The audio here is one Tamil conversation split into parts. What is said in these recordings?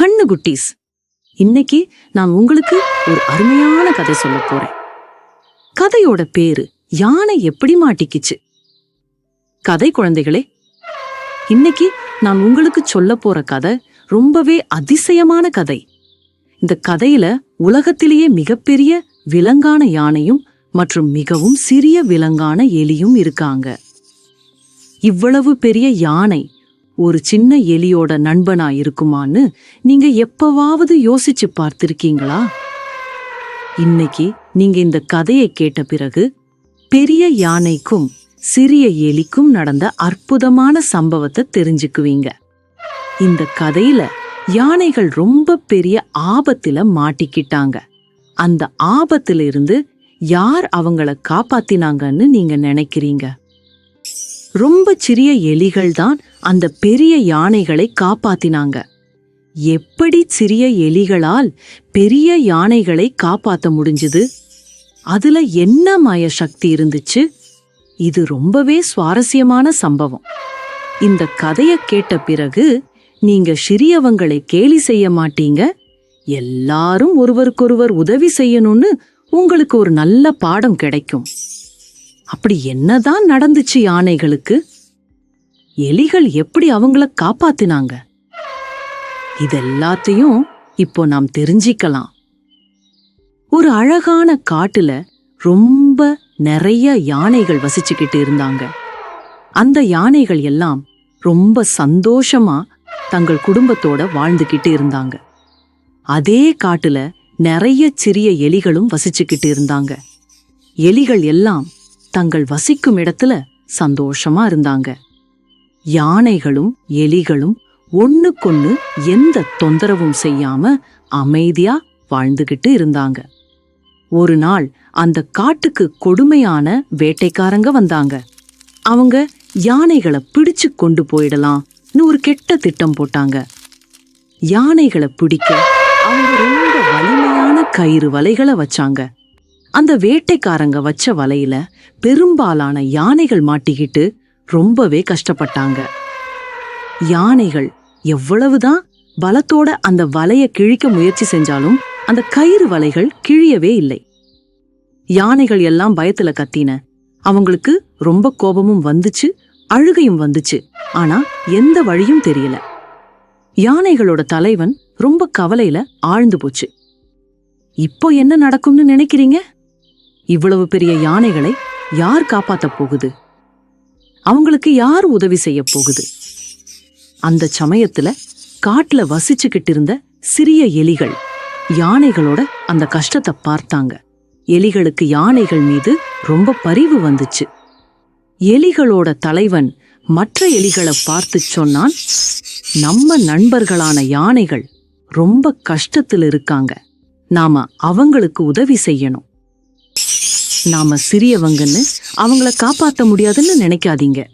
கண்ணு குட்டீஸ். இன்னைக்கு நான் உங்களுக்கு ஒரு அருமையான கதை சொல்ல போறேன். கதையோட பேரு யானை எப்படி மாட்டிக்கிச்சு? கதை குழந்தைகளே இன்னைக்கு நான் உங்களுக்கு சொல்ல போற கதை ரொம்பவே அதிசயமான கதை. இந்த கதையில உலகத்திலேயே மிகப்பெரிய விலங்கான யானையும் மற்றும் மிகவும் சிறிய விலங்கான எலியும் இருக்காங்க. இவ்வளவு பெரிய யானை ஒரு சின்ன எலியோட நண்பனா இருக்குமான்னு நீங்க எப்பவாவது யோசிச்சு பார்த்திருக்கீங்களா? இன்னைக்கு நீங்க இந்த கதையை கேட்ட பிறகு பெரிய யானைக்கும் சிறிய எலிக்கும் நடந்த அற்புதமான சம்பவத்தை தெரிஞ்சுக்குவீங்க. இந்த கதையில யானைகள் ரொம்ப பெரிய ஆபத்துல மாட்டிக்கிட்டாங்க. அந்த ஆபத்துல இருந்து யார் அவங்கள காப்பாத்தினாங்கன்னு நீங்க நினைக்கிறீங்க? ரொம்ப சிறிய எலிகள் தான் அந்த பெரிய யானைகளை காப்பாத்தினாங்க. எப்படி சிறிய எலிகளால் பெரிய யானைகளை காப்பாத்த முடிஞ்சது? அதுல என்ன மய சக்தி இருந்துச்சு? இது ரொம்பவே சுவாரஸ்யமான சம்பவம். இந்த கதையை கேட்ட பிறகு நீங்க சிறியவங்களை கேலி செய்ய மாட்டீங்க. எல்லாரும் ஒருவருக்கொருவர் உதவி செய்யணும்னு உங்களுக்கு ஒரு நல்ல பாடம் கிடைக்கும். அப்படி என்னதான் நடந்துச்சு யானைகளுக்கு? எலிகள் எப்படி அவங்கள காப்பாத்தினாங்க? இதெல்லாத்தையும் இப்போ நாம் தெரிஞ்சிக்கலாம். ஒரு அழகான காட்டுல ரொம்ப நிறைய யானைகள் வசிச்சுக்கிட்டு இருந்தாங்க. அந்த யானைகள் எல்லாம் ரொம்ப சந்தோஷமா தங்கள் குடும்பத்தோட வாழ்ந்துகிட்டு இருந்தாங்க. அதே காட்டுல நிறைய சிறிய எலிகளும் வசிச்சுக்கிட்டு இருந்தாங்க. எலிகள் எல்லாம் தங்கள் வசிக்கும் இடத்துல சந்தோஷமா இருந்தாங்க. யானைகளும் எலிகளும் ஒண்ணுக்கொன்னு எந்த தொந்தரவும் செய்யாம அமைதியா வாழ்ந்துகிட்டு இருந்தாங்க. ஒரு நாள் அந்த காட்டுக்கு கொடுமையான வேட்டைக்காரங்க வந்தாங்க. அவங்க யானைகளை பிடிச்சு கொண்டு போயிடலாம்னு ஒரு கெட்ட திட்டம் போட்டாங்க. யானைகளை பிடிக்க அவங்க ரொம்ப வலிமையான கயிறு வலைகளை வச்சாங்க. அந்த வேட்டைக்காரங்க வச்ச வலையில பெரும்பாலான யானைகள் மாட்டிக்கிட்டு ரொம்பவே கஷ்டப்பட்டாங்க. யானைகள் எவ்வளவுதான் பலத்தோட அந்த வலைய கிழிக்க முயற்சி செஞ்சாலும் அந்த கயிறு வலைகள் கிழியவே இல்லை. யானைகள் எல்லாம் பயத்துல கத்தின. அவங்களுக்கு ரொம்ப கோபமும் வந்துச்சு அழுகையும் வந்துச்சு. ஆனா எந்த வழியும் தெரியல. யானைகளோட தலைவன் ரொம்ப கவலையில ஆழ்ந்து போச்சு. இப்போ என்ன நடக்கும்னு நினைக்கிறீங்க? இவ்வளவு பெரிய யானைகளை யார் காப்பாத்த போகுது? அவங்களுக்கு யார் உதவி செய்ய போகுது? அந்த சமயத்துல காட்டுல வசிச்சுக்கிட்டு இருந்த சிறிய எலிகள் யானைகளோட அந்த கஷ்டத்தை பார்த்தாங்க. எலிகளுக்கு யானைகள் மீது ரொம்ப பரிவு வந்துச்சு. எலிகளோட தலைவன் மற்ற எலிகளை பார்த்து சொன்னான் நம்ம நண்பர்களான யானைகள் ரொம்ப கஷ்டத்தில் இருக்காங்க. நாம அவங்களுக்கு உதவி செய்யணும். நாம சிறியவங்கன்னு அவங்கள காப்பாற்ற முடியாதுன்னு நினைக்காதீங்க.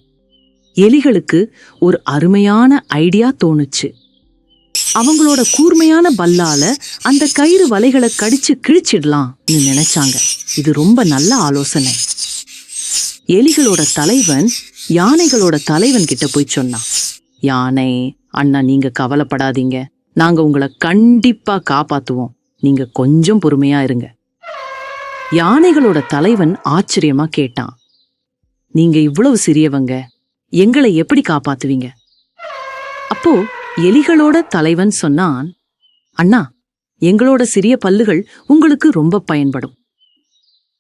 எலிகளுக்கு ஒரு அருமையான ஐடியா தோணுச்சு. அவங்களோட கூர்மையான பல்லால அந்த கயிறு வலைகளை கடிச்சு கிழிச்சிடலாம்னு நினைச்சாங்க. இது ரொம்ப நல்ல ஆலோசனை. எலிகளோட தலைவன் யானைகளோட தலைவன் கிட்ட போய் சொன்னான். யானை அண்ணா நீங்க கவலைப்படாதீங்க. நாங்க உங்களை கண்டிப்பா காப்பாத்துவோம். நீங்க கொஞ்சம் பொறுமையா இருங்க. யானைகளோட தலைவன் ஆச்சரியமா கேட்டான். நீங்க இவ்வளவு சிறியவங்க எங்களை எப்படி காப்பாத்துவீங்க? அப்போ எலிகளோட தலைவன் சொன்னான் அண்ணா எங்களோட சிறிய பல்லுகள் உங்களுக்கு ரொம்ப பயன்படும்.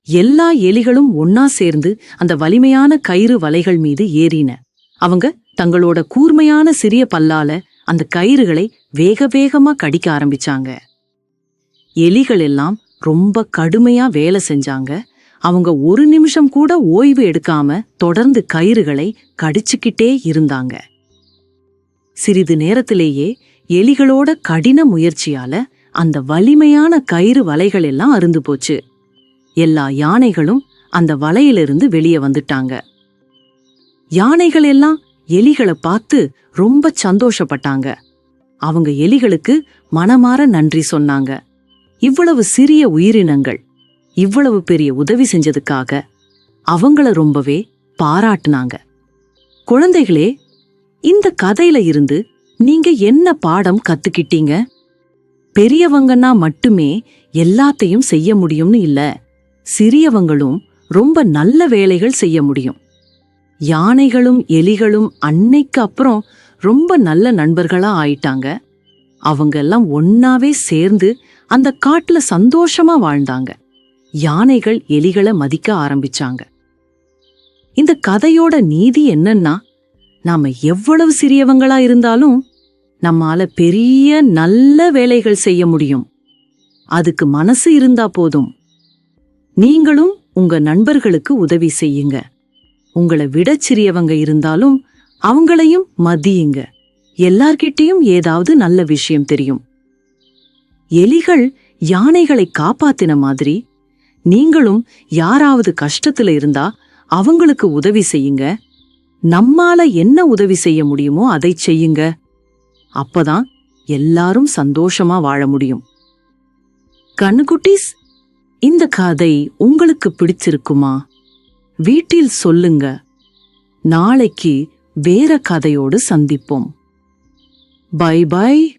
எல்லா எலிகளும் ஒன்னா சேர்ந்து அந்த வலிமையான கயிறு வலைகள் மீது ஏறின. அவங்க தங்களோட கூர்மையான சிறிய பல்லால அந்த கயிறுகளை வேக வேகமா கடிக்க ஆரம்பிச்சாங்க. எலிகள் எல்லாம் ரொம்ப கடுமையா வேலை செஞ்சாங்க. அவங்க ஒரு நிமிஷம் கூட ஓய்வு எடுக்காம தொடர்ந்து கயிறுகளை கடிச்சுக்கிட்டே இருந்தாங்க. சிறிது நேரத்திலேயே எலிகளோட கடின முயற்சியால அந்த வலிமையான கயிறு வலைகள் எல்லாம் அருந்து போச்சு. எல்லா யானைகளும் அந்த வலையிலிருந்து வெளியே வந்துட்டாங்க. யானைகள் எல்லாம் எலிகளை பார்த்து ரொம்ப சந்தோஷப்பட்டாங்க. அவங்க எலிகளுக்கு மனமாற நன்றி சொன்னாங்க. இவ்வளவு சிறிய உயிரினங்கள் இவ்வளவு பெரிய உதவி செஞ்சதுக்காக அவங்கள ரொம்பவே பாராட்டுனாங்க. குழந்தைகளே இந்த கதையில இருந்து நீங்க என்ன பாடம் கத்துக்கிட்டீங்க? பெரியவங்கன்னா மட்டுமே எல்லாத்தையும் செய்ய முடியும்னு இல்ல சிறியவங்களும் ரொம்ப நல்ல வேலைகள் செய்ய முடியும். யானைகளும் எலிகளும் அன்னைக்கு அப்புறம் ரொம்ப நல்ல நண்பர்களா ஆயிட்டாங்க. அவங்க எல்லாம் ஒன்னாவே சேர்ந்து அந்த காட்டுல சந்தோஷமா வாழ்ந்தாங்க. யானைகள் எலிகளை மதிக்க ஆரம்பிச்சாங்க. இந்த கதையோட நீதி என்னன்னா நாம எவ்வளவு சிறியவங்களா இருந்தாலும் நம்மால பெரிய நல்ல வேலைகள் செய்ய முடியும். அதுக்கு மனசு இருந்தா போதும். நீங்களும் உங்க நண்பர்களுக்கு உதவி செய்யுங்க. உங்களை விட சிறியவங்க இருந்தாலும் அவங்களையும் மதியுங்க. எல்லார்கிட்டயும் ஏதாவது நல்ல விஷயம் தெரியும். எலிகள் யானைகளை காப்பாத்தின மாதிரி நீங்களும் யாராவது கஷ்டத்துல இருந்தா அவங்களுக்கு உதவி செய்யுங்க. நம்மால என்ன உதவி செய்ய முடியுமோ அதை செய்யுங்க. அப்பதான் எல்லாரும் சந்தோஷமா வாழ முடியும். கண்ணுக்குட்டீஸ் இந்த கதை உங்களுக்கு பிடிச்சிருக்குமா வீட்டில் சொல்லுங்க. நாளைக்கு வேற கதையோடு சந்திப்போம். Bye bye.